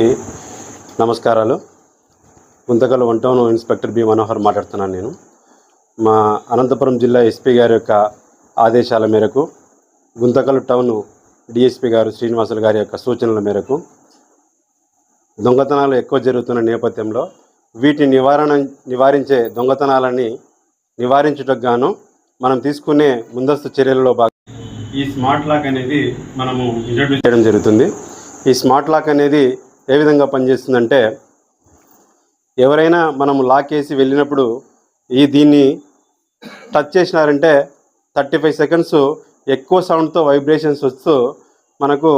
అందరికీ నమస్కారాలు. Guntakal one town inspector B Manohar మాట్లాడుతున్నాను నేను. మా అనంతపురం జిల్లా ఎస్పీ గారి యొక్క ఆదేశాల మేరకు గుంతకల్ టౌన్ డిఎస్పీ గారు శ్రీనివాసులు గారి యొక్క సూచనల మేరకు దొంగతనాలు ఎక్కువ జరుగుతున్న నేపథ్యంలో వీటి నివారణ నివారించే దొంగతనాలని నివారించుటకు గాను మనం తీసుకునే ముందస్తు చర్యలలో భాగం ఈ స్మార్ట్ లాక్ అనేది మనము ఇంట్రడ్యూస్ చేయడం జరుగుతుంది. ఈ స్మార్ట్ లాక్ అనేది ఏ విధంగా పనిచేస్తుందంటే ఎవరైనా మనం లాక్ వేసి వెళ్ళినప్పుడు ఈ దీన్ని టచ్ చేసినారంటే థర్టీ ఫైవ్ సెకండ్స్ ఎక్కువ సౌండ్తో వైబ్రేషన్స్ వస్తూ మనకు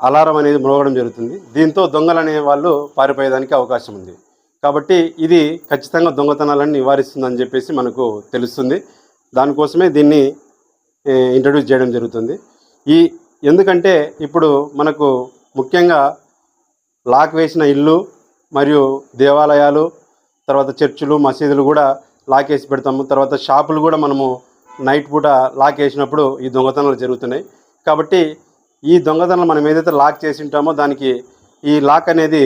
అలారం అనేది మ్రోగడం జరుగుతుంది. దీంతో దొంగలు అనే వాళ్ళు పారిపోయేదానికి అవకాశం ఉంది. కాబట్టి ఇది ఖచ్చితంగా దొంగతనాలను నివారిస్తుందని చెప్పేసి మనకు తెలుస్తుంది. దానికోసమే దీన్ని ఇంట్రడ్యూస్ చేయడం జరుగుతుంది. ఈ ఎందుకంటే ఇప్పుడు మనకు ముఖ్యంగా లాక్ వేసిన ఇల్లు మరియు దేవాలయాలు తర్వాత చర్చిలు మసీదులు కూడా లాక్ వేసి పెడతాము. తర్వాత షాపులు కూడా మనము నైట్ పూట లాక్ వేసినప్పుడు ఈ దొంగతనాలు జరుగుతున్నాయి. కాబట్టి ఈ దొంగతనాలు మనం ఏదైతే లాక్ చేసి ఉంటామో దానికి ఈ లాక్ అనేది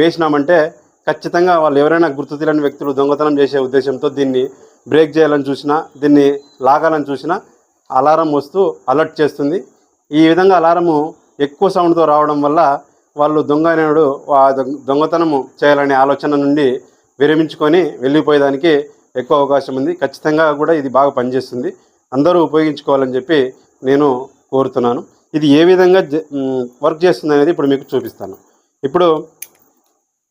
వేసినామంటే ఖచ్చితంగా వాళ్ళు ఎవరైనా గుర్తు తెలియని వ్యక్తులు దొంగతనం చేసే ఉద్దేశంతో దీన్ని బ్రేక్ చేయాలని చూసినా దీన్ని లాగాలని చూసినా అలారం వస్తూ అలర్ట్ చేస్తుంది. ఈ విధంగా అలారము ఎక్కువ సౌండ్తో రావడం వల్ల వాళ్ళు దొంగ అనేవాడు ఆ దొంగతనము చేయాలనే ఆలోచన నుండి విరమించుకొని వెళ్ళిపోయేదానికి ఎక్కువ అవకాశం ఉంది. ఖచ్చితంగా కూడా ఇది బాగా పనిచేస్తుంది. అందరూ ఉపయోగించుకోవాలని చెప్పి నేను కోరుతున్నాను. ఇది ఏ విధంగా వర్క్ చేస్తుంది అనేది ఇప్పుడు మీకు చూపిస్తాను. ఇప్పుడు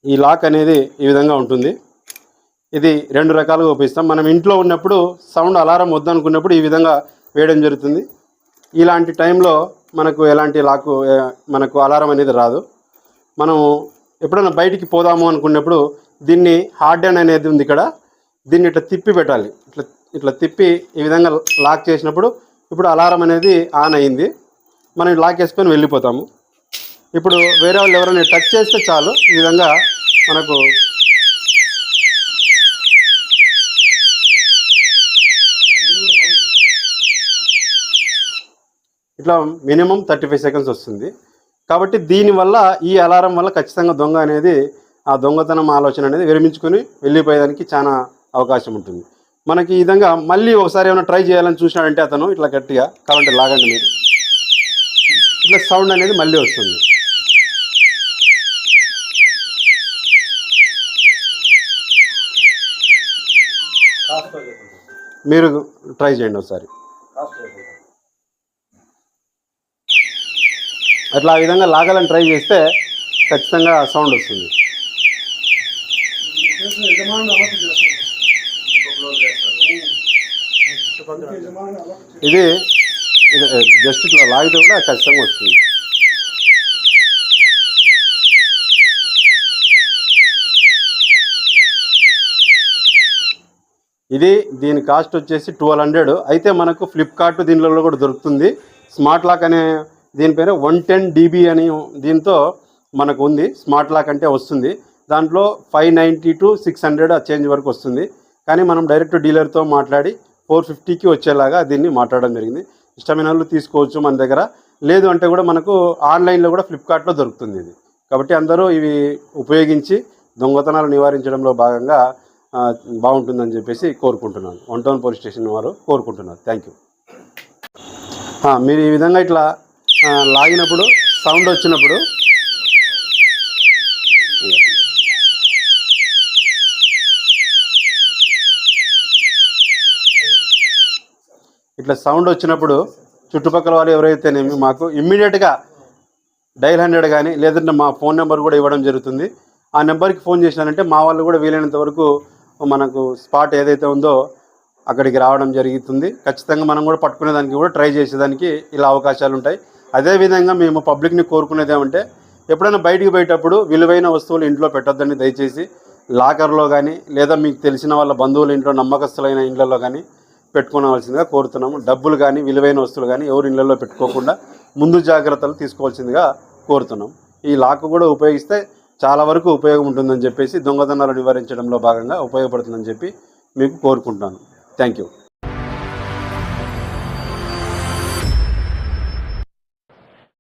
ఈ లాక్ అనేది ఈ విధంగా ఉంటుంది. ఇది రెండు రకాలుగా ఉపయోగిస్తాం. మనం ఇంట్లో ఉన్నప్పుడు సౌండ్ అలారం వద్దనుకున్నప్పుడు ఈ విధంగా వేయడం జరుగుతుంది. ఇలాంటి టైంలో మనకు ఎలాంటి లాకు మనకు అలారం అనేది రాదు. మనం ఎప్పుడైనా బయటికి పోదాము అనుకున్నప్పుడు దీన్ని హార్డ్ హ్యాండ్ అనేది ఉంది ఇక్కడ. దీన్ని ఇట్లా తిప్పి పెట్టాలి. ఇట్లా ఇట్లా తిప్పి ఈ విధంగా లాక్ చేసినప్పుడు ఇప్పుడు అలారం అనేది ఆన్ అయింది. మనం లాక్ వేసుకొని వెళ్ళిపోతాము. ఇప్పుడు వేరే వాళ్ళు ఎవరైనా టచ్ చేస్తే చాలు. ఈ విధంగా మనకు ఇట్లా మినిమం థర్టీ ఫైవ్ సెకండ్స్ వస్తుంది. కాబట్టి దీనివల్ల ఈ అలారం వల్ల ఖచ్చితంగా దొంగ అనేది ఆ దొంగతనం ఆలోచన అనేది విరమించుకొని వెళ్ళిపోయేదానికి చాలా అవకాశం ఉంటుంది. మనకి ఈ విధంగా మళ్ళీ ఒకసారి ఏమైనా ట్రై చేయాలని చూసినాడంటే అతను ఇట్లా గట్టిగా కావాలంటే లాగండి మీరు. ఇట్లా సౌండ్ అనేది మళ్ళీ వస్తుంది. మీరు ట్రై చేయండి ఒకసారి. అట్లా ఆ విధంగా లాగాలని ట్రై చేస్తే ఖచ్చితంగా సౌండ్ వస్తుంది. ఇది జస్ట్ ఇట్లా లాగితే కూడా ఖచ్చితంగా వస్తుంది. ఇది దీని కాస్ట్ వచ్చేసి ట్వెల్వ్ హండ్రెడ్. అయితే మనకు ఫ్లిప్కార్ట్ దీనిలో కూడా దొరుకుతుంది. స్మార్ట్ లాక్ అనే దీని పేరు వన్ టెన్ డీబీ అని దీంతో మనకు ఉంది. స్మార్ట్ లాక్ అంటే వస్తుంది. దాంట్లో five ninety two six hundred change వరకు వస్తుంది. కానీ మనం డైరెక్ట్ డీలర్తో మాట్లాడి ఫోర్ ఫిఫ్టీకి వచ్చేలాగా దీన్ని మాట్లాడడం జరిగింది. ఇష్టమైన వాళ్ళు తీసుకోవచ్చు మన దగ్గర. లేదు అంటే కూడా మనకు ఆన్లైన్లో కూడా ఫ్లిప్కార్ట్లో దొరుకుతుంది ఇది. కాబట్టి అందరూ ఇవి ఉపయోగించి దొంగతనాలు నివారించడంలో భాగంగా బాగుంటుందని చెప్పేసి కోరుకుంటున్నాను. వన్ టౌన్ పోలీస్ స్టేషన్ వారు కోరుకుంటున్నారు. Thank you. మీరు ఈ విధంగా ఇట్లా లాగినప్పుడు సౌండ్ వచ్చినప్పుడు. ఇట్లా సౌండ్ వచ్చినప్పుడు చుట్టుపక్కల వాళ్ళు ఎవరైతేనేమి మాకు ఇమ్మీడియట్గా డైల్ హండ్రెడ్ కానీ లేదంటే మా ఫోన్ నెంబర్ కూడా ఇవ్వడం జరుగుతుంది. ఆ నెంబర్కి ఫోన్ చేసినారంటే మా వాళ్ళు కూడా వీలైనంత వరకు మనకు స్పాట్ ఏదైతే ఉందో అక్కడికి రావడం జరుగుతుంది. ఖచ్చితంగా మనం కూడా పట్టుకునే దానికి కూడా ట్రై చేసేదానికి ఇలా అవకాశాలు ఉంటాయి అదేవిధంగా మేము పబ్లిక్ని కోరుకునేది ఏమంటే ఎప్పుడైనా బయటికి పోయేటప్పుడు విలువైన వస్తువులు ఇంట్లో పెట్టొద్దని దయచేసి లాకర్లో కానీ లేదా మీకు తెలిసిన వాళ్ళ బంధువుల ఇంట్లో నమ్మకస్తులైన ఇండ్లలో కానీ పెట్టుకోవాల్సిందిగా కోరుతున్నాము. డబ్బులు కానీ విలువైన వస్తువులు కానీ ఎవరి ఇళ్ళలో పెట్టుకోకుండా ముందు జాగ్రత్తలు తీసుకోవాల్సిందిగా కోరుతున్నాం ఈ లాక్ కూడా ఉపయోగిస్తే చాలా వరకు ఉపయోగం ఉంటుందని చెప్పేసి దొంగతనాలు నివారించడంలో భాగంగా ఉపయోగపడుతుందని చెప్పి మీకు కోరుకుంటున్నాను. Thank you